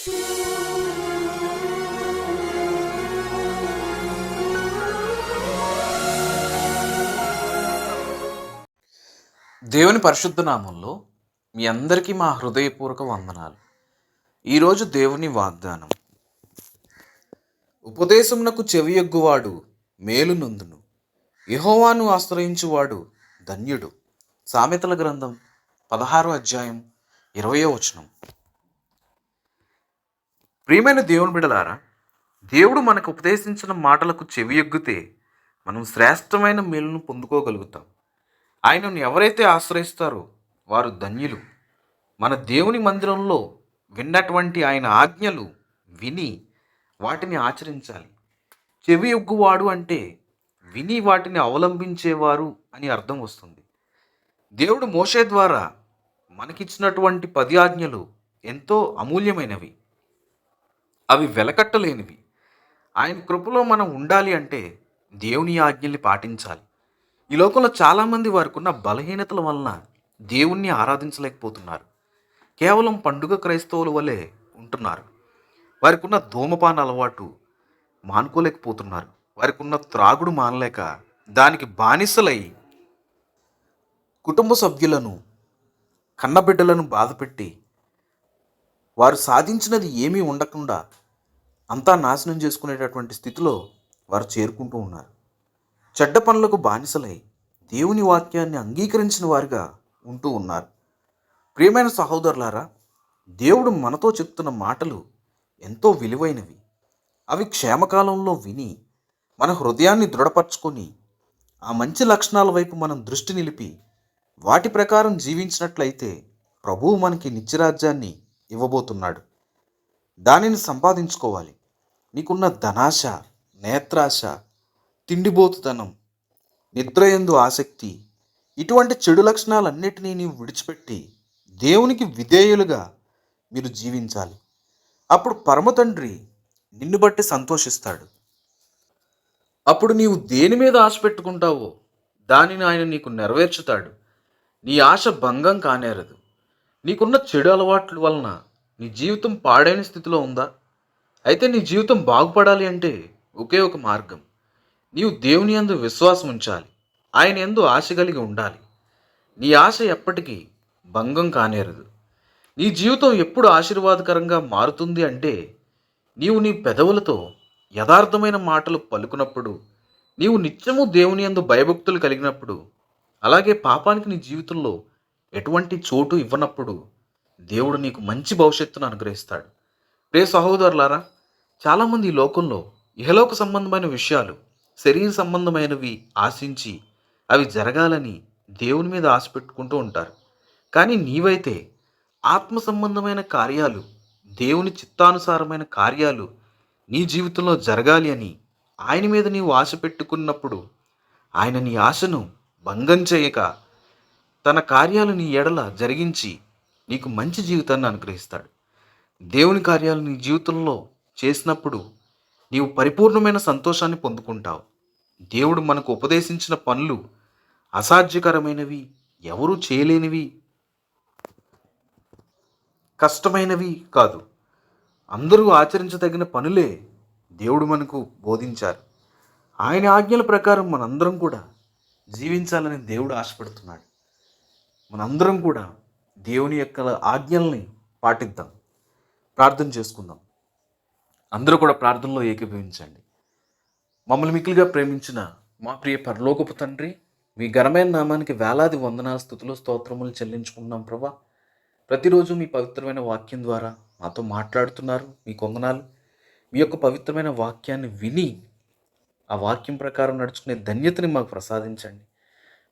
దేవుని పరిశుద్ధ నామంలో మీ అందరికీ మా హృదయపూర్వక వందనాలు. ఈరోజు దేవుని వాగ్దానం. ఉపదేశమునకు చెవియొగ్గువాడు మేలు నొందును. యెహోవాను ఆశ్రయించువాడు ధన్యుడు. సామెతల గ్రంథం పదహారో అధ్యాయం ఇరవయో వచనం. ప్రియమైన దేవుని బిడలారా దేవుడు మనకు ఉపదేశించిన మాటలకు చెవియొగ్గితే మనం శ్రేష్టమైన మేలును పొందుకోగలుగుతాం. ఆయనను ఎవరైతే ఆశ్రయిస్తారో వారు ధన్యులు. మన దేవుని మందిరంలో విన్నటువంటి ఆయన ఆజ్ఞలు విని వాటిని ఆచరించాలి. చెవి ఎగ్గువాడు అంటే విని వాటిని అవలంబించేవారు అని అర్థం వస్తుంది. దేవుడు మోషే ద్వారా మనకిచ్చినటువంటి పది ఆజ్ఞలు ఎంతో అమూల్యమైనవి. అవి వెలకట్టలేనివి. ఆయన కృపలో మనం ఉండాలి అంటే దేవుని ఆజ్ఞల్ని పాటించాలి. ఈ లోకంలో చాలామంది వారికి ఉన్న బలహీనతల వలన దేవుణ్ణి ఆరాధించలేకపోతున్నారు. కేవలం పండుగ క్రైస్తవుల వలె ఉంటున్నారు. వారికి ఉన్న ధూమపాన అలవాటు మానుకోలేకపోతున్నారు. వారికి ఉన్న త్రాగుడు మానలేక దానికి బానిసలై కుటుంబ సభ్యులను కన్నబిడ్డలను బాధపెట్టి వారు సాధించినది ఏమీ ఉండకుండా అంతా నాశనం చేసుకునేటటువంటి స్థితిలో వారు చేరుకుంటూ ఉన్నారు. చెడ్డ పనులకు బానిసలై దేవుని వాక్యాన్ని అంగీకరించిన వారిగా ఉంటూ ఉన్నారు. ప్రియమైన సహోదరులారా దేవుడు మనతో చెప్తున్న మాటలు ఎంతో విలువైనవి. అవి క్షేమకాలంలో విని మన హృదయాన్ని దృఢపరచుకొని ఆ మంచి లక్షణాల వైపు మనం దృష్టి నిలిపి వాటి ప్రకారం జీవించినట్లయితే ప్రభువు మనకి నిత్యరాజ్యాన్ని ఇవ్వబోతున్నాడు. దానిని సంపాదించుకోవాలి. నీకున్న ధనాశ నేత్రాశ తిండిబోతుతనం నిద్రయందు ఆసక్తి ఇటువంటి చెడు లక్షణాలన్నిటినీ నీవు విడిచిపెట్టి దేవునికి విధేయులుగా మీరు జీవించాలి. అప్పుడు పరమతండ్రి నిన్ను బట్టి సంతోషిస్తాడు. అప్పుడు నీవు దేని మీద ఆశ పెట్టుకుంటావో దానిని ఆయన నీకు నెరవేర్చుతాడు. నీ ఆశ భంగం కానేరదు. నీకున్న చెడు అలవాట్ల వలన నీ జీవితం పాడైన స్థితిలో ఉందా? అయితే నీ జీవితం బాగుపడాలి అంటే ఒకే ఒక మార్గం. నీవు దేవుని అందు విశ్వాసం ఉంచాలి. ఆయన ఎందు ఆశ కలిగి ఉండాలి. నీ ఆశ ఎప్పటికీ భంగం కానేరదు. నీ జీవితం ఎప్పుడు ఆశీర్వాదకరంగా మారుతుంది అంటే నీవు నీ పెదవులతో యథార్థమైన మాటలు పలుకున్నప్పుడు నీవు నిత్యము దేవుని అందు భయభక్తులు కలిగినప్పుడు అలాగే పాపానికి నీ జీవితంలో ఎటువంటి చోటు ఇవ్వనప్పుడు దేవుడు నీకు మంచి భవిష్యత్తును అనుగ్రహిస్తాడు. ప్రే సహోదరులారా చాలామంది ఈ లోకంలో ఇహలోక సంబంధమైన విషయాలు శరీర సంబంధమైనవి ఆశించి అవి జరగాలని దేవుని మీద ఆశ పెట్టుకుంటూ ఉంటారు. కానీ నీవైతే ఆత్మ సంబంధమైన కార్యాలు దేవుని చిత్తానుసారమైన కార్యాలు నీ జీవితంలో జరగాలి అని ఆయన మీద నీవు ఆశ పెట్టుకున్నప్పుడు ఆయన నీ ఆశను భంగం చేయక తన కార్యాలు నీ ఎడల జరిగించి నీకు మంచి జీవితాన్ని అనుగ్రహిస్తాడు. దేవుని కార్యాలు నీ జీవితంలో చేసినప్పుడు నీవు పరిపూర్ణమైన సంతోషాన్ని పొందుకుంటావు. దేవుడు మనకు ఉపదేశించిన పనులు అసాధ్యకరమైనవి ఎవరూ చేయలేనివి కష్టమైనవి కాదు. అందరూ ఆచరించదగిన పనులే దేవుడు మనకు బోధించారు. ఆయన ఆజ్ఞల ప్రకారం మనందరం కూడా జీవించాలని దేవుడు ఆశపడుతున్నాడు. మనందరం కూడా దేవుని యొక్క ఆజ్ఞల్ని పాటిద్దాం. ప్రార్థన చేసుకుందాం. అందరూ కూడా ప్రార్థనలో ఏకీభవించండి. మమ్మల్ని మిక్కిలిగా ప్రేమించిన మా ప్రియ పరలోకపు తండ్రి మీ ఘనమైన నామానికి వేలాది వందనాల స్థుతులు స్తోత్రములు చెల్లించుకుంటున్నాం ప్రభా. ప్రతిరోజు మీ పవిత్రమైన వాక్యం ద్వారా మాతో మాట్లాడుతున్నారు మీ కొందనాలు. మీ యొక్క పవిత్రమైన వాక్యాన్ని విని ఆ వాక్యం ప్రకారం నడుచుకునే ధన్యతని మాకు ప్రసాదించండి.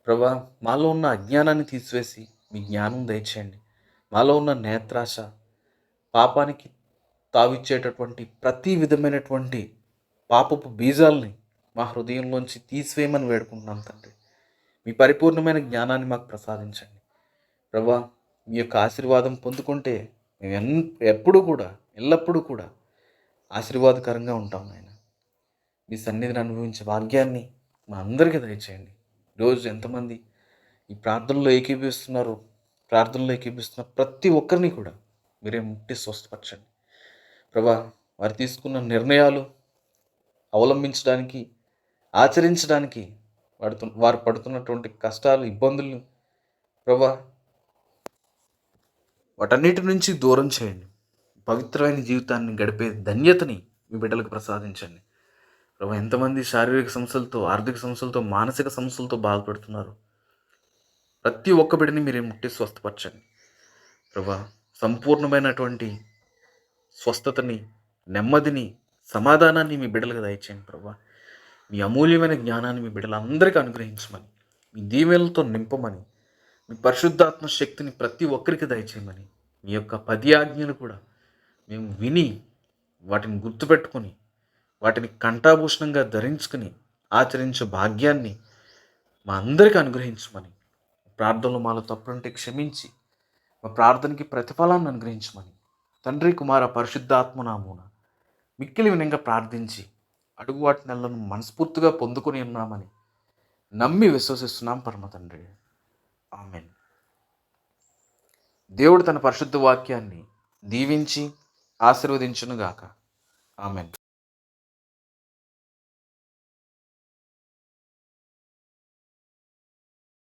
ప్రభా మాలో ఉన్న అజ్ఞానాన్ని తీసివేసి మీ జ్ఞానం దయచేయండి. మాలో ఉన్న నేత్రాశ పాపానికి తావిచ్చేటటువంటి ప్రతి విధమైనటువంటి పాపపు బీజాల్ని మా హృదయంలోంచి తీసివేయమని వేడుకుంటున్నాం తండ్రి. మీ పరిపూర్ణమైన జ్ఞానాన్ని మాకు ప్రసాదించండి. ప్రభా మీ యొక్క ఆశీర్వాదం పొందుకుంటే మేము ఎన్ ఎప్పుడూ కూడా ఎల్లప్పుడూ కూడా ఆశీర్వాదకరంగా ఉంటాం నాయన. మీ సన్నిధిని అనుభవించే భాగ్యాన్ని మా అందరికీ దయచేయండి. రోజు ఎంతమంది ఈ ప్రార్థనలో ఏకీభవిస్తున్నారో ప్రార్థనలో ఏకీభవిస్తున్న ప్రతి ఒక్కరిని కూడా మీరే ముట్టి స్వస్థపరచండి. ప్రభా వారు తీసుకున్న నిర్ణయాలు అవలంబించడానికి ఆచరించడానికి వాడుతు వారు పడుతున్నటువంటి కష్టాలు ఇబ్బందులు ప్రభా వాటన్నిటి నుంచి దూరం చేయండి. పవిత్రమైన జీవితాన్ని గడిపే ధన్యతని మీ బిడ్డలకు ప్రసాదించండి. ప్రభా ఎంతమంది శారీరక సమస్యలతో ఆర్థిక సమస్యలతో మానసిక సమస్యలతో బాధపడుతున్నారు? ప్రతి ఒక్క బిడ్డని మీరు ముట్టి స్వస్థపరచండి. ప్రభా సంపూర్ణమైనటువంటి స్వస్థతని నెమ్మదిని సమాధానాన్ని మీ బిడ్డలకు దయచేయండి ప్రభా. మీ అమూల్యమైన జ్ఞానాన్ని మీ బిడ్డలందరికీ అనుగ్రహించమని మీ దీవెలతో నింపమని మీ పరిశుద్ధాత్మ శక్తిని ప్రతి ఒక్కరికి దయచేయమని మీ యొక్క పది ఆజ్ఞలు కూడా మేము విని వాటిని గుర్తుపెట్టుకొని వాటిని కంఠాభూషణంగా ధరించుకుని ఆచరించే భాగ్యాన్ని మా అందరికీ అనుగ్రహించమని ప్రార్థనలు మాలో తప్పుంటే క్షమించి మా ప్రార్థనకి ప్రతిఫలాన్ని అనుగ్రహించమని. తండ్రి కుమార పరిశుద్ధాత్మనామూన మిక్కిలి వినంగా ప్రార్థించి అడుగు వాటి నెలలను మనస్ఫూర్తిగా పొందుకొని ఉన్నామని నమ్మి విశ్వసిస్తున్నాం పరమ తండ్రి. ఆమెన్. దేవుడు తన పరిశుద్ధ వాక్యాన్ని దీవించి ఆశీర్వదించునుగాక. ఆమెన్.